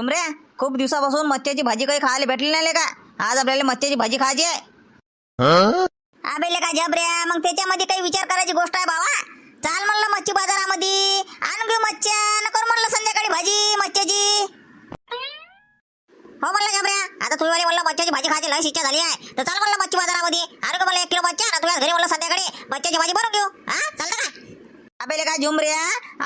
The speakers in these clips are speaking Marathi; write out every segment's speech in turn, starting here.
तुमरे खूप दिवसापासून मच्छ्याची भाजी काही खायला भेटली नाही का? आज आपल्याला मच्छ्याची भाजी खायची आहे. का जबऱ्या मग त्याच्यामध्ये काही विचार करायची गोष्ट आहे बाबा चाल म्हणलं मच्छी बाजारामध्ये. आणून घेऊ मच्छ्या करू म्हणलं संध्याकाळी भाजी मच्छ्याची. हो म्हणलं जबऱ्या आता तुझी वाली म्हणलं मच्छ्याची भाजी खायची लय इच्छा झाली आहे. तर चाल म्हणलं मच्छी बाजारामध्ये. आणू का मला एक किलो मच्छ्या तुझ्या घरी म्हणलं संध्याकाळी मच्छ्याची भाजी बनवून घेऊ. हा? चालतं का? आपल्याला काय झुमऱ्या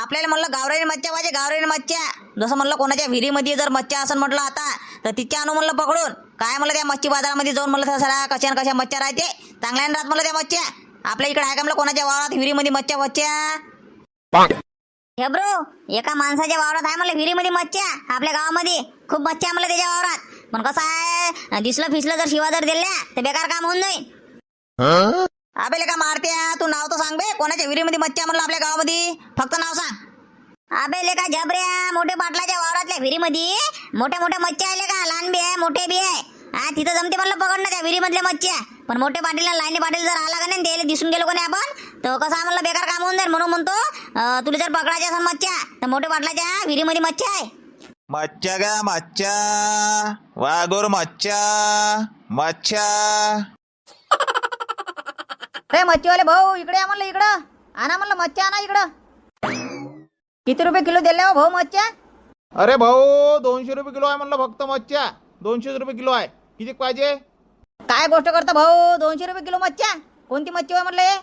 आपल्याला म्हणलं गावरानी मच्छ्या पाहिजे गावरानी मच्छ्या. जसं म्हणलं कोणाच्या विहिरीमध्ये जर मच्छ्या असं म्हटलं आता तर तिच्या आणू म्हणलं पकडून. काय म्हणलं त्या मच्छी बाजारामध्ये जाऊन म्हणलं सगळ्या कशा न कशा मच्छ्या राहते. चांगल्या राहत म्हणलं त्या मच्छ्या. आपल्या इकडे आहे का म्हणलं कोणाच्या वावरात विहिरीमध्ये मच्छ्या मच्छ्या? हे ब्रो एका माणसाच्या वावरात आहे म्हणलं विहिरीमध्ये मच्छ्या आपल्या गावामध्ये. खूप मच्छ्या आहे म्हणलं त्याच्या वावरात. पण कसं आहे दिसलं फिसलं जर शिवा जर दिल्या तर बेकार काम होऊन जाईल आपल्याला का मारत्या तू नाव तर सांग बे. कोणाच्या विहिरीमध्ये मच्छ्या म्हणलं आपल्या गावामध्ये? फक्त नाव सांग. अबे का जबऱ्या. मोठे बाटलाच्या वावरातल्या विहिरीमध्ये. मोठ्या मोठ्या मच्छ्या आले का. लहान बी आहे मोठे बी आहे. हा तिथं जमते म्हणलं पकडणं त्या विहिरीमधल्या मच्छ्या पण मोठे पाटील लाईनी पाटील जर आला का नाही त्याला दिसून गेलो कोणी आपण तर कसं म्हणलं बेकार काम होऊन जाईल म्हणून म्हणतो अं, तुला जर पकडायच्या असेल मच्छ्या तर मोठे पाटलाच्या विहिरीमध्ये मच्छ्या आहे. मच्छा का मच्छा वागोर मच्छा मच्छा रे मच्छीवाले भाऊ इकडे या म्हणलं इकडं. आणा म्हणलं मच्छ्या आणा इकडं. किती रुपये किलो दिले हो भाऊ मच्छ्या? अरे भाऊ दोनशे रुपये किलो आहे म्हणलं फक्त मच्छ्या. दोनशे रुपये किलो आहे. किती पाहिजे? काय गोष्ट करता भाऊ? दोनशे रुपये किलो मच्छ्या? कोणती मच्छी होय म्हणलं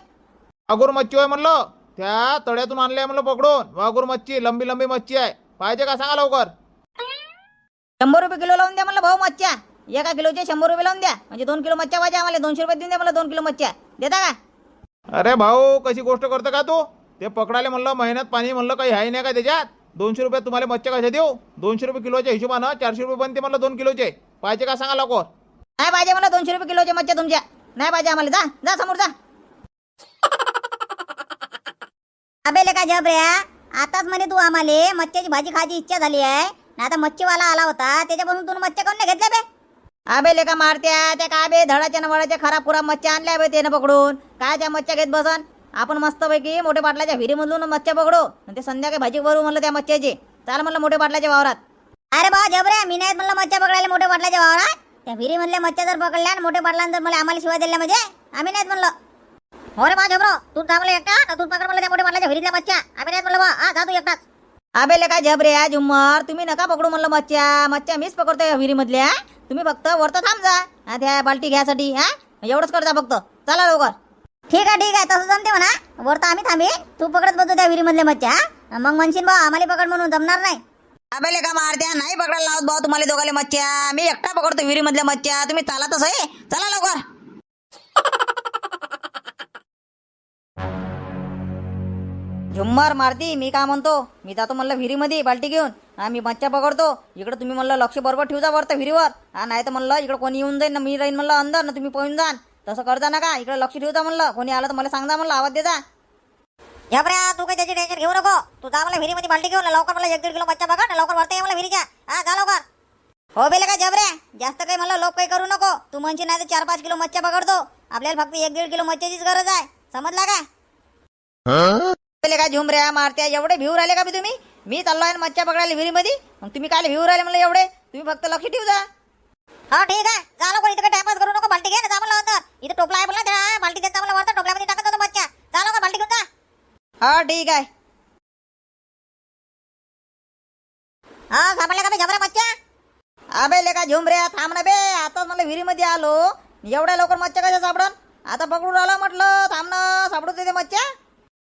वाघूर मच्छी आहे म्हणलं. त्या तळ्यातून आणले आहे म्हणलं पकडून. वाघूर मच्छी लंबी लंबी मच्छी आहे. पाहिजे का सांगा लवकर? शंभर रुपये किलो लावून द्या म्हणलं भाऊ मच्छ्या. एका किलोचे शंभर रुपये लावून द्या. म्हणजे दोन किलो मच्छ्या पाहिजे आम्हाला. दोनशे रुपये देऊन द्या मला दोन किलो मच्छ्या. देता का? अरे भाऊ कशी गोष्ट करतं का तू? ते पकडायला म्हणलं महिन्यात पाणी म्हणलं काही आहे नाही का त्याच्यात? दोनशे रुपये तुम्हाला मच्छ्या कशा देऊ? दोनशे रुपये किलोच्या हिशोबानं चारशे रुपये बनते म्हणलं दोन किलोचे. पाहिजे का सांगा लवकर? नाही पाहिजे मला दोनशे रुपये किलोच्या मच्छ्या तुमच्या. नाही पाहिजे आम्हाला. जा जा समोर जा. अबे लेका झबऱ्या आताच म्हणे तू आम्हाला मच्छ्याची भाजी खायची इच्छा झाली आहे. ना आता मच्छीवाला आला होता त्याच्यापासून तू मच्छ्या कोण नाही घेतल्या बे? आबे लेका मारत्या त्या काय बे धडाच्या नवळाच्या खराब पुरा मच्छ्या आणल्या बे त्यानं पकडून? काय त्या मच्छ्या घेत बसन? आपण मस्तपैकी मोठे पाटलाच्या विहिरीमधून मच्छ्या पकडू. आणि ते संध्याकाळी भाजी करू म्हणलं त्या मच्छ्याची. चाल म्हणलं मोठे पाटलाच्या वावरात. अरे बा जबऱ्या मी नाहीत म्हणलं मच्छ्या पकडायला मोठ्या पाटलाच्या वावरात. त्या विहिरी मधल्या मच्छ्या जर पकडल्या मोठ्या पाटलांनी जर मला आम्हाला शिवाय दिल्या म्हणजे? आम्ही नाहीत म्हणलं. हो रे बा जबरो तू थांबलं एकटा तर तू पकड म्हणलं त्या मोठ्या पाटलाच्या विहिरीतल्या मच्छ्या. आम्ही नाहीत म्हणलं बा. हा जा तू एकटाच. आबे लेका झबरे झुम्मर तुम्ही नका पकडू म्हणलं मच्छ्या. मच्छ्या मीच पकडतो या विहिरीमधल्या. तुम्ही फक्त वरतं थांब जा. हा, त्या बाल्टी घ्यासाठी हा? एवढंच करता फक्त. चला लवकर. ठीक आहे ठीक आहे. तसं जमते म्हणा. वर तर आम्ही थांबे. तू पकडत बसतो त्या विहिरीमधल्या मच्छ्या हा? मग म्हणशील बा आम्हाला पकड म्हणून जमणार नाही. आबे का मारत्या? नाही पकडायला लावत भाऊ तुम्हाला दोघाले मच्छ्या. मी एकटा पकडतो विहिरीमधल्या मच्छ्या. तुम्ही चालतच आहे चला लवकर. झुम्मार मारती मी काय म्हणतो? मी जातो म्हणलं विहिरीमध्ये बाल्टी घेऊन. हा मी मच्छ्या पकडतो. इकडे तुम्ही म्हणलं लक्ष बरोबर ठेवजा वरतं विहिरीवर हा नाही तर म्हणलं इकडे कोणी येऊन जाईल ना मी राहीन म्हणलं अंदर ना तुम्ही पळून जाण तसं करता ना का इकडे लक्ष ठेवजा म्हणलं. कोणी आलं तर मला सांगा म्हणलं आवाज देजा. जबऱ्या तू काही त्याची टेन्शन घेऊ नको. तू जा मला विहिरीमध्ये बाल्टी घेऊन लवकर मला एक दीड किलो मच्छा पकड लवकर वरते ये मला विहिरीच्या. हा जा लवकर. हो बेले का जबऱ्या जास्त काही मला लोक काही करू नको. तू म्हणशील नाही तर चार पाच किलो मच्छा पकडतो. आपल्याला फक्त एक दीड किलो मच्छ्याचीच गरज आहे. समजला का झुमऱ्या मारत्या? एवढे भिऊ राहिले का बी तुम्ही? मी चाललो आहे ना मच्छ्या पकडायला विहिरीमध्ये. मग तुम्ही काय भिऊ राहिले म्हणलं एवढे? तुम्ही फक्त लक्ष ठेवजा हो ठीक आहे. जा लवकर. इथं टाइमपास करू नको. बाल्टी घे ना जा अंदर इथं टोपला आहे म्हणलं त्या. बाल्टी देता मला वरतं टोपल्यामध्ये टाकत होतो मच्छा जा लवकर बाल्टी घेऊन जा. हा ठीक आहे. हा सापडल्या का बे जबऱ्या मच्छा अबे लेका झुमऱ्या थांब ना बे. आता मला विहिरीमध्ये आलो. एवढ्या लवकर मच्छ्या कशा सापडन? आता पकडून आला म्हटलं. थांब ना सापडू दे ते मच्छ्या.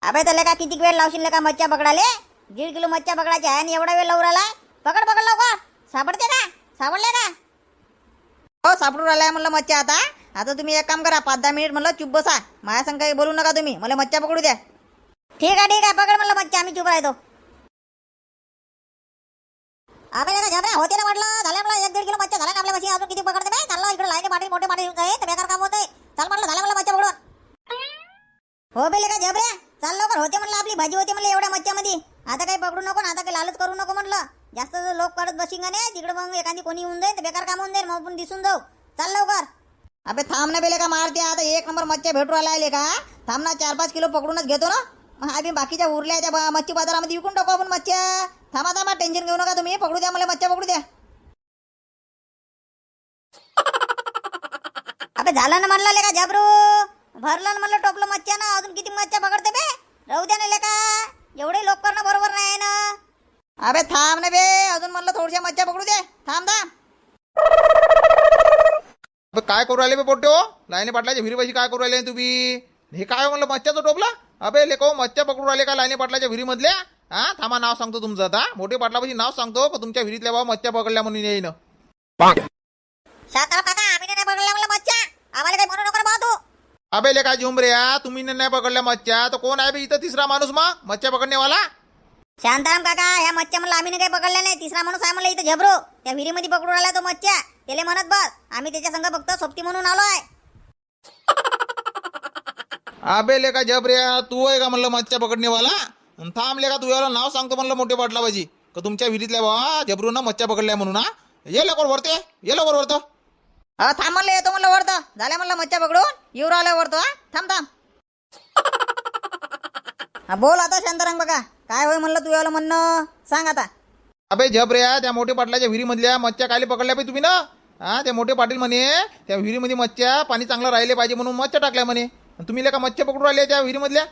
अबे तर का किती वेळ लावशील का मच्छा पकडाले दीड किलो मच्छा पकडायची आहे आणि एवढा वेळ लवकर आला पकड पकड लवकर. सापडते का? सापडले का? हो सापडून राहिलाय म्हणलं मच्छा आता. आता तुम्ही एक काम करा पाच दहा मिनिट म्हणलं चुप बसा. माझ्या संग काही बोलू नका तुम्ही. मला मच्छ्या पकडू द्या. ठीक आहे ठीक आहे. पकड म्हणलं मच्छा आम्ही चुप राहतो. आपल्याला का होते ना म्हटलं. झाल्या आपला एक दीड किलो मच्छा झाला ना आपल्या मशी अजून किती पकडते नाही चाललो इकडे लाईने पाटील मोठे पाटील येऊन जाईल बेकार बेकार काम होऊन जाईल मग पण दिसून जाऊ. चाल लवकर. अबे थांब ना बेले का मारते आता. एक नंबर मच्छी भेटू राहिला का थांब ना चार पाच किलो पकडूनच घेतो ना. मग आम्ही बाकीच्या उरल्या त्या मच्छी बाजारामध्ये विकून टाकू आपण मच्छ्या थांबा थांबा टेन्शन घेऊ नका तुम्ही. पकडू द्या मला मच्छ्या पकडू द्या. अबे झालं ना म्हणलं लेका जाबरू. भरलं ना म्हणलं टोपलं मच्छ्या ना. अजून किती मच्छ्या पकडते बे? राहू द्या ना लेका. एवढे लोक करणं बरोबर नाही ना. अबे थांब ना बे. अजून म्हणलं थोडशा मच्छ्या पकडू दे थांब थांब. अबे काय करू राहिले बे पोट्टे हो लाईनी पाटलाच्या विहिरीपाशी काय करू राहिले तुम्ही? हे काय म्हणलं मच्छ्याचं टोपला? अबे लेको मच्छ्या पकडू राहिले का लाईनी पाटलाच्या विहिरीमधल्या? हा थांबा नाव सांगतो तुमचं आता. मोठे पाटलापाशी नाव सांगतो का तुमच्या विहिरीतल्या बाबा मच्छ्या पकडल्या म्हणून येईन. शांताराम काका आम्ही नाही पकडल्या म्हणलं मच्छ्या. आम्हाला काही म्हणू नको रे बा तू. अबे लेका झुमरे तुम्ही नाही पकडल्या मच्छ्या. तर कोण आहे बे इथं तिसरा माणूस मग मच्छ्या पकडण्यावाला? शांताराम काका ह्या मच्छ्या म्हणलं आम्ही नाही काही पकडल्या नाही. तिसरा माणूस आहे म्हणलं इथं झबरो. त्या विहिरीमध्ये पकडून आला तो मच्छ्या. त्याला म्हणत बस. आम्ही त्याच्या संग फक्त सोबती म्हणून आलोय. अबे लेका जबरे तू आहे का म्हणलं मच्छ्या पकडण्यावाला अन थांब लेका तुझ्याला नाव सांगतो म्हणलं मोठे पाटलाबाजी. का तुमच्या विहिरीतल्या बाबा जबरूनं मच्छ्या पकडल्या म्हणून हा? ये लवकर वरते ये लवकर वरतो. अ थांब म्हणलं येतो म्हणलं वरतं. झाल्या म्हणलं मच्छा पकडून. येऊ राहिलं वरतो हा? थांब थांब. हा, बोल आता शांताराम बघा काय होय म्हणलं तू याला म्हणणं? सांग आता. अबे झबरे त्या मोठे पाटलाच्या विहिरीमधल्या मच्छ्या कायले पकडल्या पाहिजे तुम्ही ना? हा ते मोठे पाटील म्हणे त्या विहिरीमध्ये मच्छ्या पाणी चांगलं राहिले पाहिजे म्हणून मच्छ्या टाकल्या म्हणे. तुम्ही लेका मच्छ्या पकडून राहिले त्या विहिरीमधल्या?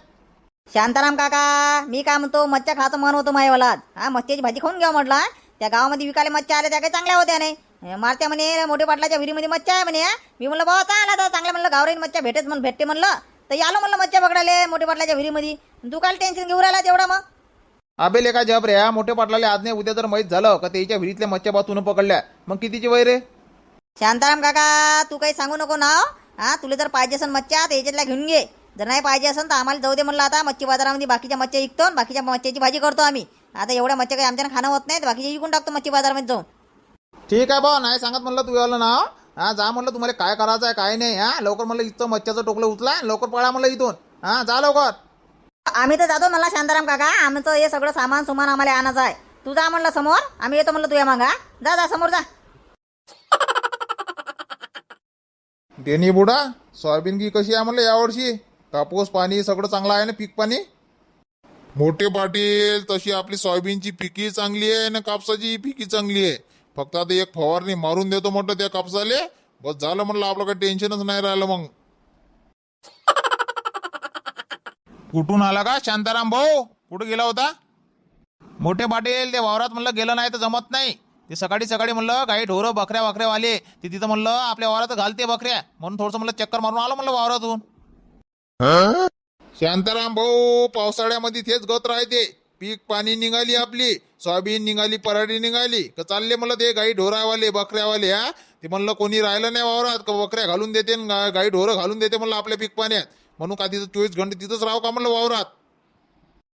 शांताराम काका मी काय म्हणतो मच्छा खायचं मन होतं मायवाला हा मच्छ्याची भाजी खाऊन घ्या म्हटलं हा. त्या गावामध्ये विकायला मच्छा आल्या त्या काही चांगल्या होत्या नाही. मारत्या म्हणे मोठे पाटलाच्या विहिरीमध्ये मच्छा आहे म्हणे हा. मी म्हणलं बाबा चांगला तर चांगलं म्हणलं गावराईन मच्छा भेटेत म्हणून भेटते म्हणलं. तर आलो म्हणलं मच्छा पकडाले मोठे पाटलाच्या विहिरीमध्ये. तू टेन्शन घेऊन राहिला तेवढा मग. अबे लेका झबरे मोठे पाटलाले आज नाही उद्या जर माहीत झालं का त्याच्या विहिरीतल्या मच्छ्या बातून पकडल्या मग कितीची वय रे? शांताराम काका तू काही सांगू नको ना. हा तुला जर पाहिजे असेल मच्छा तर याच्यातल्या घेऊन घे. जर नाही पाहिजे असेल तर आम्हाला जाऊ दे म्हणलं आता. मच्छी बाजारामध्ये बाकीच्या मच्छ्या विकतो आणि बाकीच्या मच्छ्याची भाजी करतो आम्ही. आता एवढ्या मच्छ्या काही आमच्यानं खाणं होत नाही तर बाकीच्या विकून टाकतो मच्छी बाजारामध्ये जाऊन. ठीक आहे बा नाही सांगत म्हणलं तू याला नाव हा जा म्हणलं तुम्हाला काय करायचं आहे काय नाही हा? लवकर म्हणलं इथं मच्छ्याचं टोकलं उचला लवकर पळा म्हणलं इथून. हा जा लवकर. आम्ही तर जातो मला शांताराम काका. आमचं हे सगळं सामान सुमान आम्हाला आणायचं आहे. तू जा म्हणलं समोर आम्ही येतो म्हणलं तुझ्या मागा जा जा समोर जा. देणी बुडा सोयाबीन की कशी आहे म्हणलं यावर्षी? कापूस पाणी सगळं चांगलं आहे ना पीक पाणी? मोठे पाटील तशी आपली सोयाबीनची पिकी चांगली आहे ना कापसाची पिकी चांगली आहे. फक्त आता एक फवारणी मारून देतो म्हटलं त्या कापसाले. बस झालं म्हणलं आपलं काही टेन्शनच नाही राहिलं मग. कुठून आला का शांताराम भाऊ? कुठं गेला होता? मोठे पाटील ते वावरात म्हणलं गेलं नाही तर जमत नाही. ते सकाळी सकाळी म्हणलं काही ढोरं बकऱ्या बकऱ्या वाले. ते तिथं म्हणलं आपल्या वावरात घालते बकऱ्या. म्हणून थोडंसं म्हणलं चक्कर मारून आलो म्हणलं वावरातून. शांताराम भाऊ पावसाळ्यामध्ये तेच गत राहते. पीक पाणी निघाली आपली सोयाबीन निघाली पराठी निघाली. का चालले मला ते गाई ढोरावाले बकऱ्यावाले हा? ते म्हणलं कोणी राहिलं नाही वावरात का बकऱ्या घालून देते न गाई ढोरं घालून देते म्हणलं आपल्या पीक पाण्यात. म्हणून का तिथं चोवीस घंटे तिथंच राहू का म्हणलं वावरात?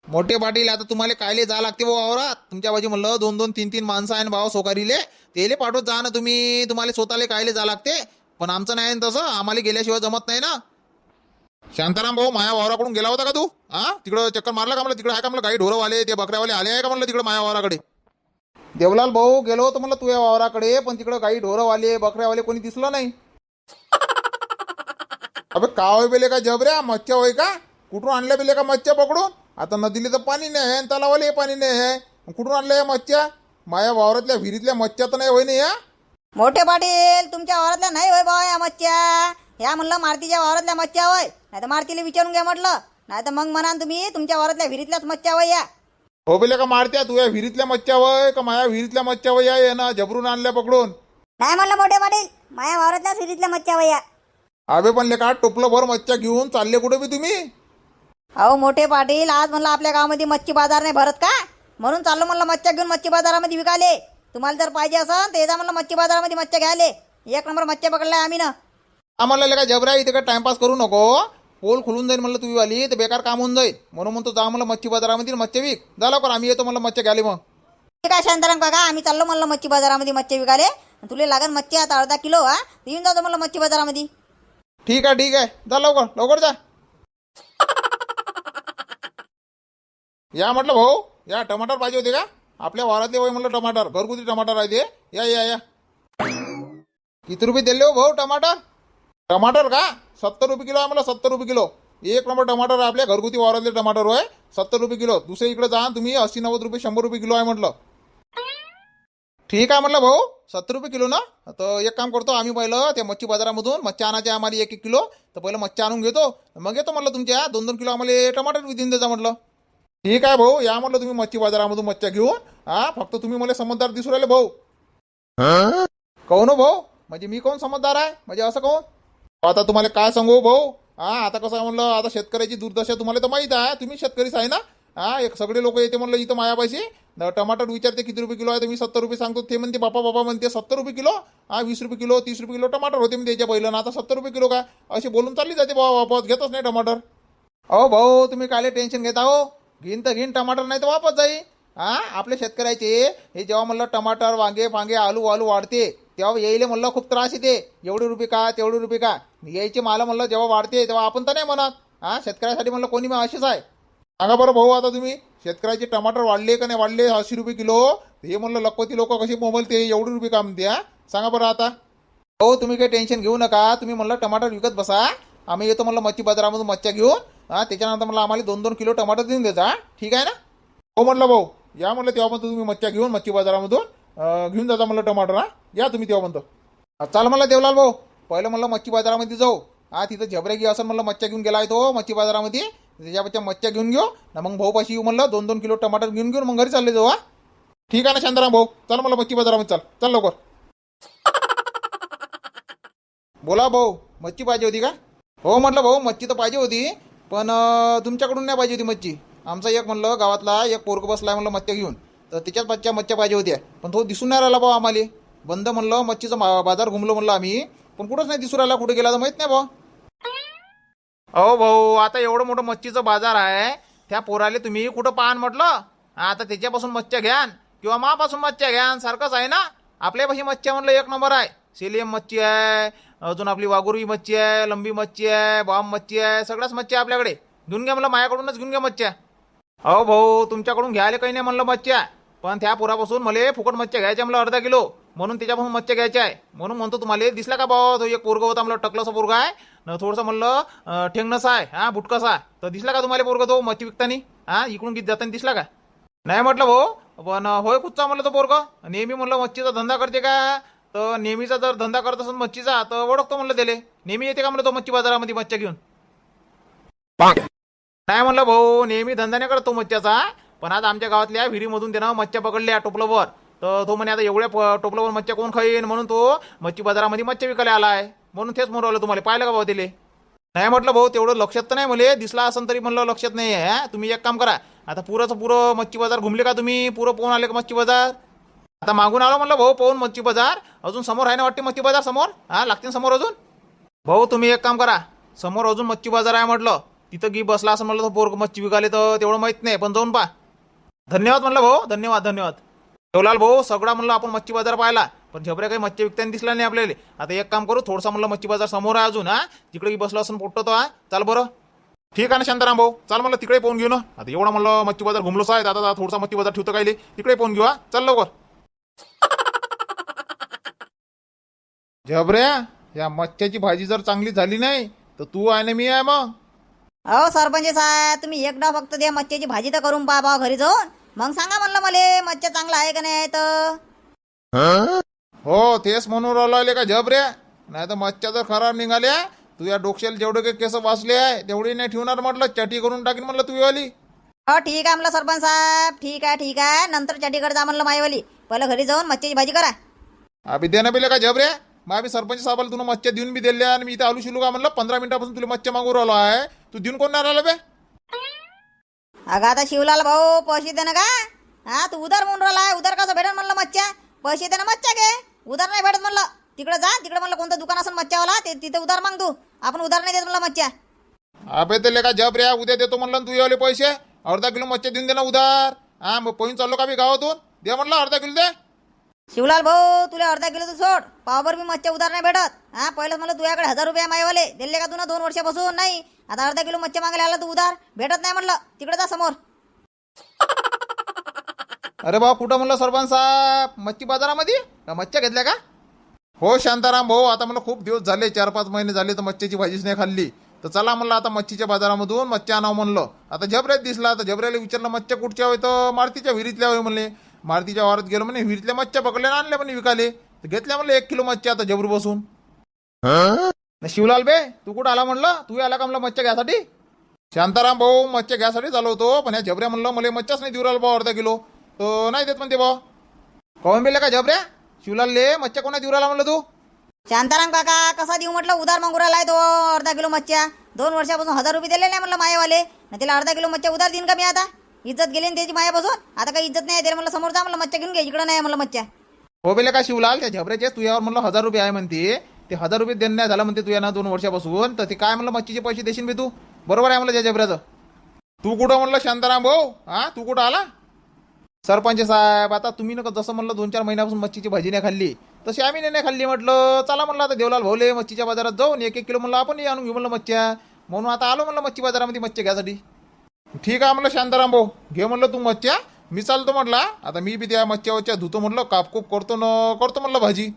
मोठे पाटील आता तुम्हाला कायले जा लागते भाऊ वावरात? तुमच्या बाजू म्हणलं दोन दोन तीन तीन माणसं आहे भाऊ सोकारीले. तेले पाठवत जा ना तुम्ही. तुम्हाला स्वतःला कायले जा लागते. पण आमचं नाही ना तसं. आम्हाला गेल्याशिवाय जमत नाही ना. शांताराम भाऊ माया वावराकडून गेला होता का तू? हा तिकडं चक्कर मारला का म्हणलं? तिकडे आहे का म्हणलं? काही ढोरवाले ते बकऱ्यावाले आले आहे का म्हणलं तिकडं माया वावराकडे? देवलाल भाऊ गेलो होतो म्हणलं तुझ्या वावराकडे पण तिकडं काही ढोरवाले बकऱ्यावाले कोणी दिसलं नाही. अबे का होय बेले का जबऱ्या? मच्छ्या होय का? कुठून आणल्या बेले का मच्छ्या पकडून? आता नदीला तर पाणी नाही आहे आणि पाणी नाही आहे. कुठून आणल्या या मच्छ्या? माया वावरातल्या विहिरीतल्या मच्छ्या तर नाही होय नाही या? मोठे पाटील तुमच्या वावरातल्या नाही होय बाबा या मच्छ्या? या म्हणलं मारतीच्या वावरातल्या मच्छ्या होय. नाही तर मारुतीला विचारून घ्या म्हटलं. नाही तर मग म्हणान तुम्ही तुमच्या वावरातल्या विहिरीतल्याच मच्छ्या होय या हो बेले का मारत्या? तुझ्या विहिरीतल्या मच्छ्या होय का माया विहिरीतल्या मच्छ्या होय या ये ना? जबरून आणल्या पकडून. नाही म्हणलं मोठे पाटील माझ्या वावरातल्या सिरीतल्या मच्छ्या वया. अबे पण लेका टोपलं भर मच्छ्या घेऊन चालले कुठे बी तुम्ही? अहो मोठे पाटील आज म्हणलं आपल्या गावामध्ये मच्छी बाजार नाही भरत का? म्हणून चाललो म्हणलं मच्छ्या घेऊन मच्छी बाजारामध्ये विकाले तुम्हाला जर पाहिजे असेल तर येजा म्हणलं मच्छी बाजारामध्ये मच्छ्या घ्यायले. एक नंबर मच्छ्या पकडल्या आम्ही ना. आम्हाला लेका जबऱ्या इथे काय टाइमपास करू नको पोल खुलून जाईल म्हणलं तुम्ही वाली तर बेकार काम होऊन जाईल. म्हणून म्हणतो जा म्हणलं मच्छी बाजारामध्ये मच्छी विक. जा लवकर आम्ही येतो म्हणलं मच्छी घ्याले मग. ठीक आहे शांताराम काका आम्ही चाललो म्हणलं मच्छी बाजारामध्ये मच्छी विकाले तुला लागन मच्छी आता अर्धा किलो हा? येऊन जातो म्हणलं मच्छी बाजारामध्ये ठीक आहे ठीक आहे. जा लवकर लवकर जा. या म्हटलं भाऊ या टमाटर पाहिजे होते का? आपल्या वावरातले होय म्हणलं टमाटर घरगुती टमाटर आहे ते. या या या. किती रुपये दिले हो भाऊ टमाटर? टमाटर का? सत्तर रुपये किलो आहे मला सत्तर रुपये किलो. एक नंबर टमाटर आहे आपल्या घरगुती वावरातले टमाटर होय. सत्तर रुपये किलो. दुसऱ्या इकडे जा तुम्ही अस्सी नव्वद रुपये शंभर रुपये किलो आहे म्हटलं. ठीक आहे म्हटलं भाऊ. सत्तर रुपये किलो ना? तर एक काम करतो आम्ही पहिलं त्या मच्छी बाजारामधून मच्छी आणायचे आम्हाला एक एक किलो. तर पहिलं मच्छी आणून घेतो. मग येतो म्हटलं तुमच्या दोन दोन किलो आम्हाला टमाटर देऊन द्यायचा म्हटलं. ठीक आहे भाऊ या म्हटलं तुम्ही मच्छी बाजारामधून मच्छ्या घेऊन. हा फक्त तुम्ही मला समजदार दिसू राहिले भाऊ. कहू ना भाऊ? म्हणजे मी कोण समजदार आहे? म्हणजे असं कहून आता तुम्हाला काय सांगू भाऊ? हा आता कसं आहे म्हणलं आता शेतकऱ्याची दुर्दशा तुम्हाला तर माहीत आहे तुम्ही शेतकरीच आहे ना? हा एक सगळे लोक येते म्हणलं इथं मायापाशी. टमाटर विचारते किती रुपये किलो आहे तर मी सत्तर रुपये सांगतो. ते म्हणते बापा बाबा म्हणते सत्तर रुपये किलो? हा वीस रुपये किलो तीस रुपये किलो टमाटर होते मी त्याच्या पहिलं. ना आता सत्तर रुपये किलो काय? असे बोलून चालली जाते बाबा वापस घेतच नाही टमाटर. अहो भाऊ तुम्ही कायले टेन्शन घेता हो? घेईन तर घेईन टमाटर नाही तर वापस जाई हा आपल्या शेतकऱ्याचे हे जेव्हा म्हणलं टमाटर वांगे फांगे आलू वालू वाढते तेव्हा यायले म्हणलं खूप त्रास येते एवढे रुपये का तेवढे रुपये का? यायचे माल म्हणलं जेव्हा वाढते तेव्हा आपण तर नाही म्हणत हा शेतकऱ्यासाठी म्हणलं कोणी मग असेच आहे. सांगा बरं भाऊ आता तुम्ही शेतकऱ्याचे टमाटर वाढले का नाही वाढले? ऐंशी रुपये किलो. हे म्हणलं लखपती लोक कशी मोबाईल ते एवढे रुपये का म्हणते सांगा बरं आता. हो तुम्ही काही टेन्शन घेऊ नका. तुम्ही म्हणलं टमाटर विकत बसा. आम्ही येतो म्हणलं मच्छी बाजारामधून मच्छ्या घेऊन. हा त्याच्यानंतर म्हणलं आम्हाला दोन दोन किलो टमाटर देऊन द्यायचा ठीक आहे ना? हो म्हटलं भाऊ. या म्हटलं तेव्हा पण तुम्ही मच्छ्या घेऊन मच्छी बाजारामधून. घेऊन जाता मला टमाटर हा? या तुम्ही तेव्हा म्हणतो. चाल मला देवलाल भाऊ. पहिलं म्हणलं मच्छी बाजारामध्ये जाऊ. हा तिथं झबरेगी असं म्हणलं मच्छ्या घेऊन गेला आहे तो मच्छी बाजारामध्ये. त्याच्यापेक्षा मच्छ्या घेऊन घेऊ. ना मग भाऊपाशी येऊ म्हणलं दोन दोन किलो टमाटर घेऊन घेऊन मग घरी चालले जाऊ हा? ठीक आहे ना शांताराम भाऊ. चल मला मच्छी बाजारामध्ये चाल. चल लवकर. बोला भाऊ मच्छी पाहिजे होती का? हो म्हटलं भाऊ मच्छी तर पाहिजे होती. पण तुमच्याकडून नाही पाहिजे होती मच्छी. आमचा एक म्हणलं गावातला एक पोरग आहे म्हणलं मच्छ्या घेऊन. तर त्याच्याच मच्छ्या मच्छ्या पाहिजे होत्या पण तो दिसून नाही राहिला भाऊ आम्हाला. बंद म्हणलं मच्छीचा बाजार घुमलो म्हणलं आम्ही. पण कुठंच नाही दिसून राहिला कुठे गेला तर माहीत नाही भाऊ. अहो भाऊ आता एवढं मोठं मच्छीचं बाजार आहे. त्या पोराले तुम्ही कुठं पाहान म्हटलं? आता त्याच्यापासून मच्छ्या घ्यान किंवा मापासून मच्छ्या घ्यान सारखंच आहे ना? आपल्यापाशी मच्छ्या म्हणलं एक नंबर आहे. सेलियम मच्छी आहे अजून आपली वागुरवी मच्छी आहे लंबी मच्छी आहे बॉम्ब मच्छी आहे सगळ्याच मच्छी आहे आपल्याकडे. घेऊन घ्या म्हणलं माझ्याकडूनच घेऊन घ्या मच्छ्या. अहो भाऊ तुमच्याकडून घ्यायला काही नाही म्हणलं मच्छ्या. पण त्या पुरापासून मला फुकट मच्छ्या घ्यायच्या म्हणलं अर्धा किलो. म्हणून त्याच्यापासून मच्छ्या घ्यायच्या आहे. म्हणून म्हणतो तुम्हाला दिसला का भाऊ तो एक पोरगा होता म्हणलं टकलासा पोरगा आहे. न थोडंसं म्हणलं ठेंगणसा आहे. हा बुटकसा तर दिसला का तुम्हाला पोरगा तो मच्छी विकतानी? हा इकडून किती जाताना दिसला का? नाही म्हटलं भाऊ पण होय कुठचा म्हणलं तो पोरगा? नेहमी म्हणलं मच्छीचा धंदा करते का? तर नेहमीचा जर धंदा करत असेल मच्छीचा तर ओळखतो म्हणलं त्याले. नेहमी येते का म्हणलं तो मच्छी बाजारामध्ये मच्छ्या घेऊन? नाही म्हणलं भाऊ नेहमी धंदा नाही करत तो मच्छ्याचा. पण आज आमच्या गावातल्या विहिरीमधून त्यानं मच्छ्या पकडल्या टोपलंवर. तर तो म्हणे आता एवढ्या प- टोपलंवर मच्छ्या कोण खाईन? म्हणून तो मच्छी बाजारामध्ये मच्छ्या विकायला आलाय. म्हणून तेच म्हणून राहिलं तुम्हाला. पाहिलं का भाऊ दिले नाही म्हटलं भाऊ तेवढं लक्षात तर नाही मला. दिसला असं तरी म्हणलं लक्षात नाही आहे तुम्ही एक काम करा. आता पुराचं पुरं मच्छी बाजार घुमले का तुम्ही? पुरं पोहून आले का मच्छी बाजार? आता मागून आलो म्हणलं भाऊ पाहून मच्छी बाजार. अजून समोर आहे ना वाटते मच्छी बाजार समोर? हा लागते समोर अजून? भाऊ तुम्ही एक काम करा. समोर अजून मच्छी बाजार आहे म्हटलं. तिथं गी बसला असं म्हटलं तो पोर मच्छी विकाले तर तेवढं माहीत नाही पण जाऊन पा धन्यवाद म्हणलं भाऊ धन्यवाद धन्यवाद. देवलाल भाऊ सगळा म्हणलं आपण मच्छी बाजार पाहिला. पण झबऱ्या काही मच्छी विकताना दिसला नाही आपल्याला. आता एक काम करू थोडसा म्हणलं मच्छी बाजार समोर आहे अजून हा. तिकडे गी बसला असं पोटतो हा. चाल बरं. ठीक आहे ना शांताराम भाऊ? चाल म्हणलं तिकडे पाहून घेऊ ना आता एवढा म्हणलं मच्छी बाजार घुमलोच आहे आता थोडसा मच्छी बाजार ठेवतो काय तिकडे पाहून घेऊ हा. चल लवकर. झबऱ्या या मच्छ्याची भाजी जर चांगली झाली नाही तर तू आहे ना मी आहे मग. अहो सरपंच साहेब तुम्ही एकदा फक्त त्या मच्छ्याची भाजी तर करून पहा बा घरी जाऊन. मग सांगा म्हणलं मला मच्छ्या चांगला आहे का नाही आहे तर? हो? तेच म्हणून राहिले का झबऱ्या नाही तर मच्छ्या जर खराब निघाल्या तू या डोक्याला जेवढे काही केस वाचले आहे तेवढे नाही ठेवणार म्हटलं चटी करून टाकीन म्हणलं तू वाली. हो ठीक आहे म्हणलं सरपंच साहेब ठीक आहे ठीक आहे. नंतर चटीकडे जा म्हणलं माईवाली. पहिलं घरी जाऊन मच्छ्याची भाजी करा. अभि दे ना बिले का झबऱ्या मग आम्ही सरपंच साहेबाला तुला मच्छ्या देऊन बी दिल्या आणि मी इथं आलू शिलू का म्हणलं पंधरा मिनिटापासून तुला मच्छ्या मागू राहिलो आहे. तू देऊन कोण नाही राहिला बे? अगं आता शिवलाल भाऊ पैसे दे ना का? हा तू उधार म्हणून राहिला उधार कसं भेटत म्हणलं मच्छ्या? पैसे दे ना मच्छ्या घे. उधार नाही भेटत म्हणलं. तिकडे जा तिकडे म्हणलं कोणतं दुकान असेल मच्छ्यावाला ते तिथे उधार माग तू. आपण उधार नाही देत म्हणलं मच्छ्या. अबे ते का झबऱ्या उद्या देतो म्हणलं ना तू यावले पैसे. अर्धा किलो मच्छ्या देऊन दे ना उधार. हा मग पोहीन चाललो का बी गावातून? दे म्हणलं अर्धा किलो दे. शिवलाल भाऊ तुला अर्धा किलो तर सोड. पावभर मी मच्छ्या उधार नाही भेटत. हा पहिलं मला तुझ्याकडे हजार रुपये मायवाले. दिले का तुला दोन वर्षापासून नाही? आता अर्धा किलो मच्छ्या मागायला आला तू उधार. भेटत नाही म्हणलं. तिकडे जा समोर. अरे भाऊ कुठं म्हणलं सरपंच साहेब? मच्छी बाजारामध्ये? का मच्छ्या घेतल्या का? हो शांताराम भाऊ आता मला खूप दिवस झाले चार पाच महिने झाले तर मच्छीची भाजीच नाही खाल्ली. तर चला म्हणलं आता मच्छीच्या बाजारामधून मच्छ्या आणावं म्हणलं. आता झबऱ्यात दिसला तर झबऱ्याला विचारलं मच्छ्या कुठच्या होय? तर मारतीच्या विहिरीतल्या होय म्हणले. मारुतीच्या वावरात गेलो म्हणे विहिरीतल्या मच्छ्या पकडल्या आणि आणल्या म्हणे विकाले. तर घेतल्या म्हणलं एक किलो मच्छ्या आता जबरू बसून. न शिवलाल बे तू कुठं आला म्हणलं? तू आला का म्हणलं मच्छ्या घ्यासाठी? शांताराम भाऊ मच्छ्या घ्यासाठी चालू होतो पण ह्या जबऱ्या म्हणलं मला मच्छ्याच नाही देऊ राहिला भाऊ अर्धा किलो. तर नाही देत म्हणते भाऊ. कवून बेले का जबऱ्या शिवलालले मच्छ्या कोणा देऊ राहिला म्हणलं तू? शांताराम काका कसा देऊ म्हटलं? उधार मागू राहिलाय तो अर्धा किलो मच्छ्या. दोन वर्षापासून हजार रुपये दिले नाही म्हणलं मायावाले. ना तिला अर्धा किलो मच्छ्या उधार देईन का मी आता? इज्जत गेली ना त्याची मायापासून? आता काही इज्जत नाही त्याला म्हणलं समोर जा मच्छा घेऊन घे इकडं नाही म्हणलं मच्छ्या. हो बेले का शिवलाल? त्या झबऱ्याचे तुझ्यावर म्हणलं हजार रुपये आहे म्हणते. ते हजार रुपये देणं नाही झालं म्हणते तुझ्या ना दोन वर्षापासून. तर ते काय म्हणलं मच्छीचे पैसे देशील मी तू? बरोबर आहे म्हणलं त्या झबऱ्याचं. तू कुठं म्हणलं शांताराम भाऊ? हा? तू कुठं आला? सरपंच साहेब आता तुम्ही नका जसं म्हणलं दोन चार महिन्यापासून मच्छीची भाजी नाही खाल्ली तशी आम्ही नाही नाही खाल्ली म्हटलं. चला म्हणलं आता देवलाल भाऊले मच्छीच्या बाजारात जाऊन एक एक किलो म्हणलं आपण आणून घेऊ म्हणलं मच्छ्या. म्हणून आता आलो म्हणलं मच्छी बाजारामध्ये मच्छी घ्यासाठी. ठीक आहे म्हणलं शांताराम भाऊ. घे म्हणलं तू मच्छ्या. मी चालतो म्हटला. आता मी बी त्या मच्छ्या वच्छ्या धुतो म्हटलं. कापकूप करतो न करतो म्हणलं भाजी.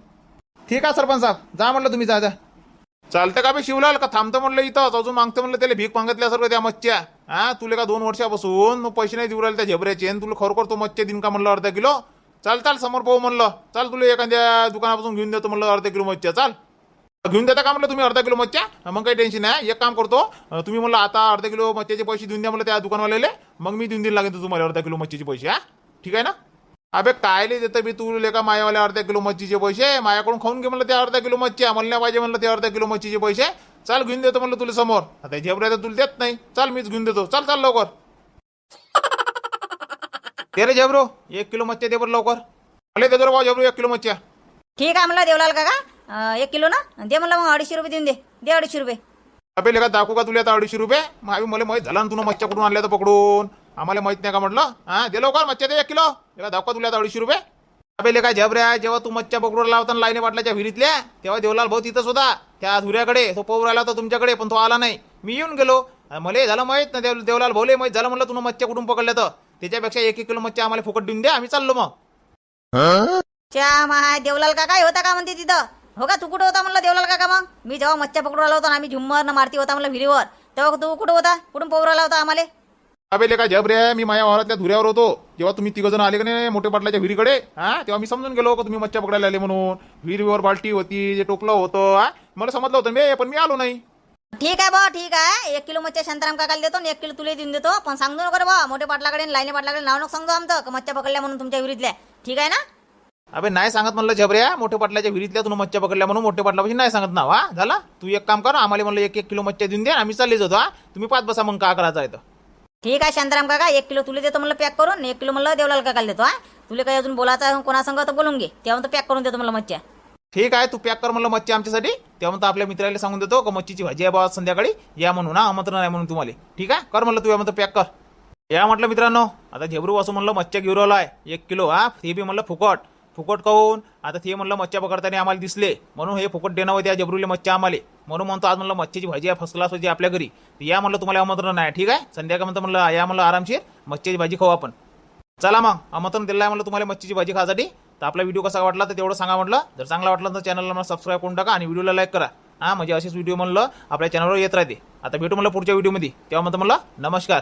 ठीक आहे सरपंच साहेब. जा म्हणलं तुम्ही जा जा. चालतं का बे शिवलाल? का थांबतं म्हणलं इथंच? अजून मागतं म्हणलं त्याला भीक मागितल्यासारखं त्या मच्छ्या. हा तुला का दोन वर्षापासून? मग पैसे नाही देऊ राहिले त्या झेबऱ्याचे. आणि तुला खरोखर तो मच्छ्या दिन का म्हणलं अर्धा किलो? चाल चाल समोर पाहू म्हणलं चाल तुला एखाद्या दुकानापासून घेऊन देतो म्हणलं अर्धा किलो मच्छ्या. चाल. घेऊन देता का म्हटलं तुम्ही अर्धा किलो मच्छ्या? मग काही टेन्शन नाही. एक काम करतो. तुम्ही म्हणलं आता अर्धा किलो मच्छ्याचे पैसे देऊन द्या म्हणलं त्या दुकानवाल्याले. मग मी देऊन देईन लागेल तुम्हाला अर्धा किलो मच्छीचे पैसे हा? ठीक आहे ना? अबे कायले देतं मी तू? लेका मायावाल्या अर्धा किलो मच्छीचे पैसे. मायाकडून खाऊन घे म्हणलं ते अर्धा किलो मच्छी आम्हाला नाही पाहिजे म्हणलं ते अर्धा किलो मच्छीचे पैसे. चाल घेऊन देतो म्हणलं तुला समोर. आता झेबऱ्या तर तुला देत नाही. चाल मीच घेऊन देतो. चाल चाल लवकर. ते रे झेबरो एक किलो मच्छ्या दे बरं लवकर. मला देतो रे भाऊ झेबरू एक किलो मच्छ्या. ठीक आहे म्हणलं देवलाल का अं, एक किलो ना? दे म्हणलं मग अडीचशे रुपये देऊन दे. दे अडीचशे रुपये. अबे लेका दाखवू का तुला आता अडीचशे रुपये? मग आम्ही मला माहीत झाला ना तुला मच्छ्या कुठून आणल्या तर पकडून. आम्हाला माहीत नाही का म्हटलं? हा दे लवकर मच्छ्या दे एक किलो. लेका दाखवा तुला आता अडीचशे रुपये. अबे लेका झबऱ्या जेव्हा तू मच्छ्या पकडून लावता लाईने पाटलाच्या विहिरीतल्या तेव्हा देवलाल भाऊ तिथंच होता. त्या धुऱ्याकडे तो पौर आला होता तुमच्याकडे पण तो आला नाही. मी येऊन गेलो. मला झालं माहीत ना देव देवलाल भाऊले माहीत झालं म्हणलं तुला मच्छ्या कुठून पकडल्या तर. त्याच्यापेक्षा एक एक किलो मच्छ्या आम्हाला फुकट देऊन द्या आम्ही चाललो मग. च्या माय देवलाल काका होता का म्हणते तिथं? हो का? तू कुठं होता म्हणलं देवलाल काका मग? मी जेव्हा मच्छ्या पकडून आलो होतो ना आम्ही झुम्मर ना मारती होता म्हणलं विहिरीवर. तेव्हा तू कुठं होता? कुठून पोवर आला होता आम्हाला? अबे लेका जबरे मी माझ्या वावरातल्या धुऱ्यावर होतो. जेव्हा तुम्ही तिघ जण आले का नाही मोठे पाटलाच्या विहिरीकडे? हा? तेव्हा मी समजून गेलो का तुम्ही मच्छ्या पकडायला आले म्हणून. विहिरीवर बाल्टी होती जे टोपलं होतं हा? मला समजलं होतं मी पण मी आलो नाही. ठीक आहे बा ठीक आहे. एक किलो मच्छ्या शांताराम काकाला देतो आणि एक किलो तुला देऊन देतो. पण सांगू नको बा मोठे पाटलाकडे लाईने पाटलाकडे नाव नको सांगतो आमचं का मच्छ्या पकडल्या म्हणून तुमच्या विहिरीतल्या. ठीक आहे ना? अबे नाही सांगत म्हणलं जबऱ्या मोठे पाटलाच्या विहिरीतल्या तुला मच्छ्या पकडल्या म्हणून मोठे पाटलापाशी नाही सांगत ना हा? झाला? तू एक काम कर आम्हाला म्हणलं एक एक किलो मच्छ्या देऊन दे आम्ही चालले जातो हा? तुम्ही पाच बसा मग का करायचं आहे तर ठीक आहे शांताराम काका एक किलो तुला देतो म्हणलं पॅक करून एक किलो म्हणलं देवलाल काकाला देतो हा? तुला काही अजून बोलायचं आहे कोणासंग तर बोलून घे तेव्हा तर पॅक करून देतो म्हणलं मच्छ्या. ठीक आहे तू पॅक कर म्हणलं मच्छी आमच्यासाठी तेव्हा म्हणतं आपल्या मित्राला सांगून देतो का मच्छीची भाजी आहे बाबा संध्याकाळी या म्हणून हा? आमंत्रण आहे म्हणून तुम्हाला. ठीक आहे? कर म्हणलं तू या म्हणतं पॅक कर. या म्हटलं मित्रांनो आता झेबरू वासू म्हणलं मच्छ्या घेऊन आलाय एक किलो हा? ते बी म्हणलं फुकट. फुकट काऊन आता ते म्हणलं मच्छ्या पकडताना आम्हाला दिसले. म्हणून हे फुकट देणं होते जबरूले मच्छ्या आम्हाला. म्हणून म्हणतो आज म्हणलं मच्छीची भाजी आहे फर्स्ट क्लास होती आपल्या घरी. या म्हणलं तुम्हाला आमंत्रण नाही. ठीक आहे? संध्याकाळ म्हणतो म्हणलं या म्हणलं आरामशीर मच्छीची भाजी खाऊ आपण. चला मग आमंत्रण दिलं आहे म्हणलं तुम्हाला मच्छीची भाजी खासाठी तर आपला व्हिडिओ कसा वाटला तर तेवढं सांगा म्हटलं जर चांगला वाटला तर चॅनलला मला सबस्क्राईब करून टाका आणि व्हिडिओला लाईक करा. हां म्हणजे असेच व्हिडिओ म्हणलं आपल्या चॅनलवर येत राहते. आता भेटू म्हटलं पुढच्या व्हिडिओमध्ये तेव्हा म्हणतो म्हणलं नमस्कार.